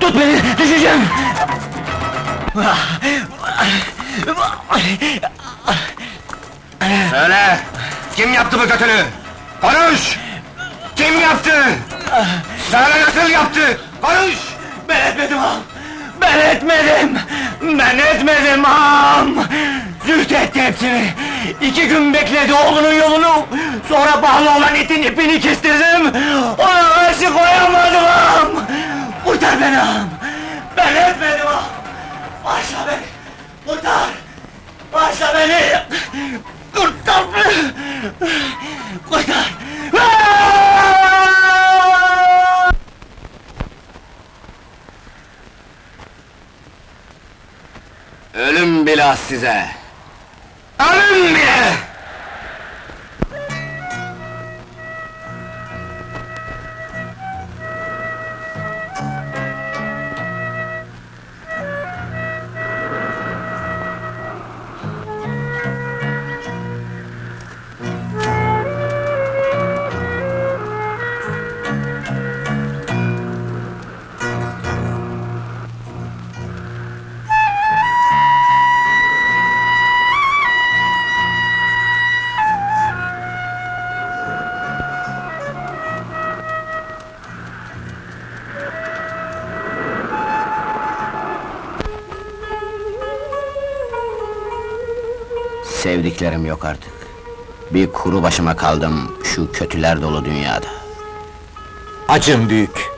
Tut beni, düşeceğim! Söyle! Kim yaptı bu kötülüğü? Konuş! Kim yaptı? Söyle nasıl yaptı? Konuş! Ben etmedim ağam! Ben etmedim! Ben etmedim ağam! Züht etti hepsini! İki gün bekledi oğlunun yolunu! Sonra bağlı olan itin ipini kestirdim! Ona karşı koyamadım ağam! Kurtar beni ağam! Ben etmedim ağam! Bağışla beni! Kurtar! Bağışla beni! Kurtar beni! Kurtar! Bile size! Ölüm bile! Sevdiklerim yok artık. Bir kuru başıma kaldım şu kötüler dolu dünyada. Acım büyük.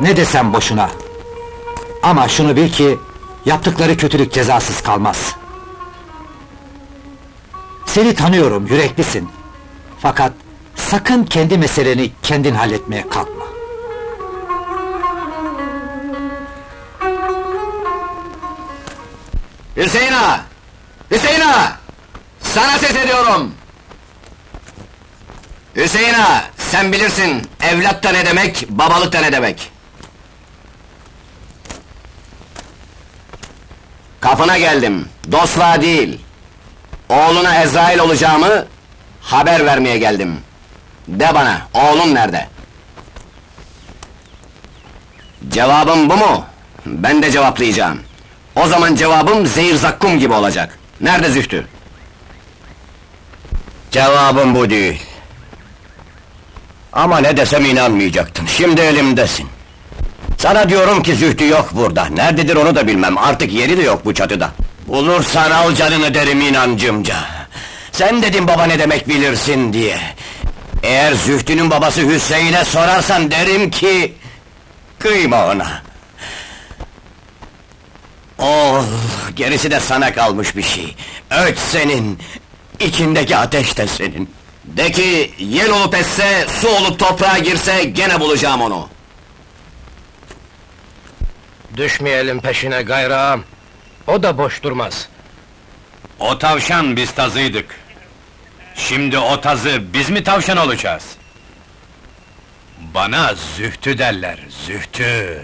Ne desem boşuna. Ama şunu bil ki, yaptıkları kötülük cezasız kalmaz. Seni tanıyorum, yüreklisin. Fakat sakın kendi meseleni kendin halletmeye kalkma. Hüseyin ağa! Hüseyin ağa! Sana ses ediyorum! Hüseyin ağa, sen bilirsin, evlat da ne demek, babalık da ne demek. Kapına geldim, dostluğa değil. Oğluna Ezrail olacağımı haber vermeye geldim. De bana, oğlun nerede? Cevabım bu mu? Ben de cevaplayacağım. O zaman cevabım zehir zakkum gibi olacak. Nerede Zühtü? Cevabım bu değil. Ama ne desem inanmayacaktın, şimdi elimdesin. Sana diyorum ki Zühtü yok burada, nerededir onu da bilmem, artık yeri de yok bu çatıda. Bulursan al canını derim inancımca. Sen dedin baba ne demek bilirsin diye. Eğer Zühtü'nün babası Hüseyin'e sorarsan derim ki... Kıyma ona. Oh, gerisi de sana kalmış bir şey. Öç senin, içindeki ateş de senin. De ki, yel olup esse, su olup toprağa girse, gene bulacağım onu. Düşmeyelim peşine gayrağım. O da boş durmaz. O tavşan biz tazıydık. Şimdi o tazı biz mi tavşan olacağız? Bana zühtü derler, zühtü.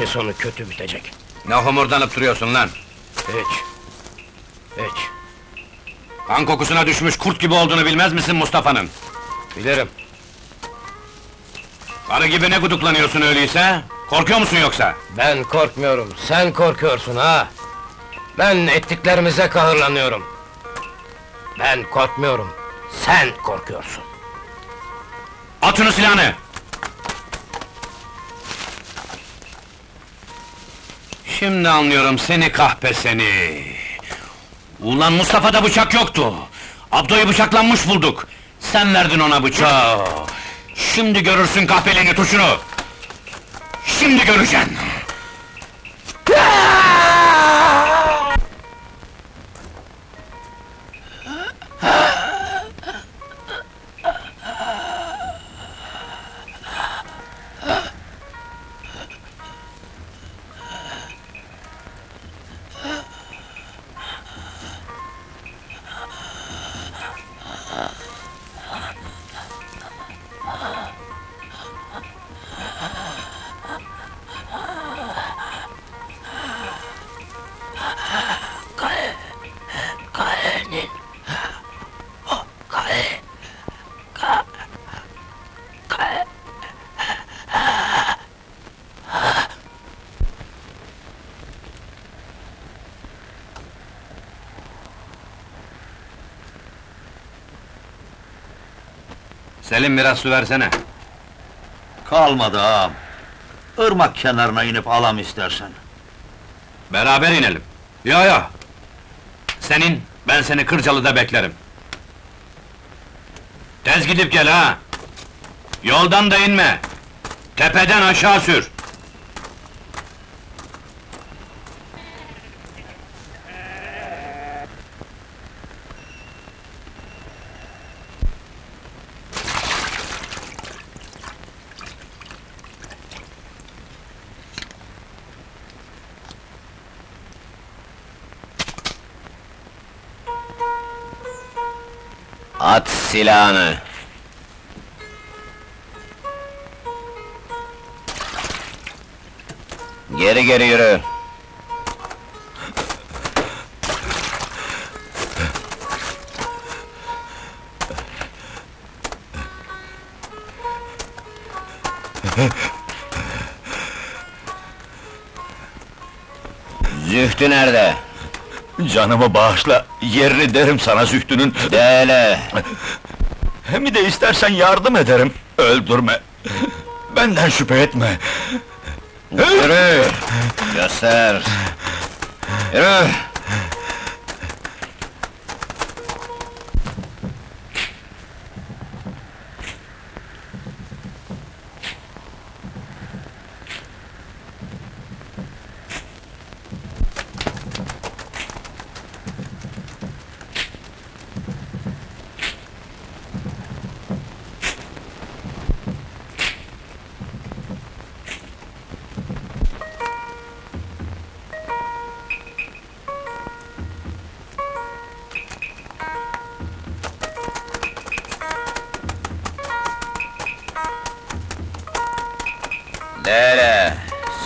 İşin sonu kötü bitecek. Ne homurdanıp duruyorsun lan? Hiç. Hiç. Kan kokusuna düşmüş kurt gibi olduğunu bilmez misin Mustafa'nın? Bilirim. Karı gibi ne guduklanıyorsun öyleyse? Korkuyor musun yoksa? Ben korkmuyorum, sen korkuyorsun ha! Ben ettiklerimize kahırlanıyorum. Ben korkmuyorum, sen korkuyorsun. At şunu silahını! Şimdi anlıyorum seni kahpe seni! Ulan Mustafa'da bıçak yoktu! Abdo'yu bıçaklanmış bulduk! Sen verdin ona bıçağı! Şimdi görürsün kahpeliğini tuşunu! Şimdi göreceksin! Selim biraz su versene. Kalmadı ağam. Irmak kenarına inip alam istersen. Beraber inelim. Ya ya. Senin, ben seni Kırcalı'da beklerim. Tez gidip gel ha. Yoldan da inme. Tepeden aşağı sür. At silahını. Geri geri yürü. Zühtü nerede? Canımı bağışla, yerini derim sana Zühtü'nün. De hele. Hem de istersen yardım ederim. Öldürme. Benden şüphe etme. Yürü! Göster! Yürü!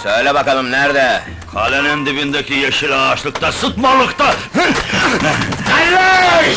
Söyle bakalım nerede? Kalenin dibindeki yeşil ağaçlıkta, sıtmalıkta! Nerede?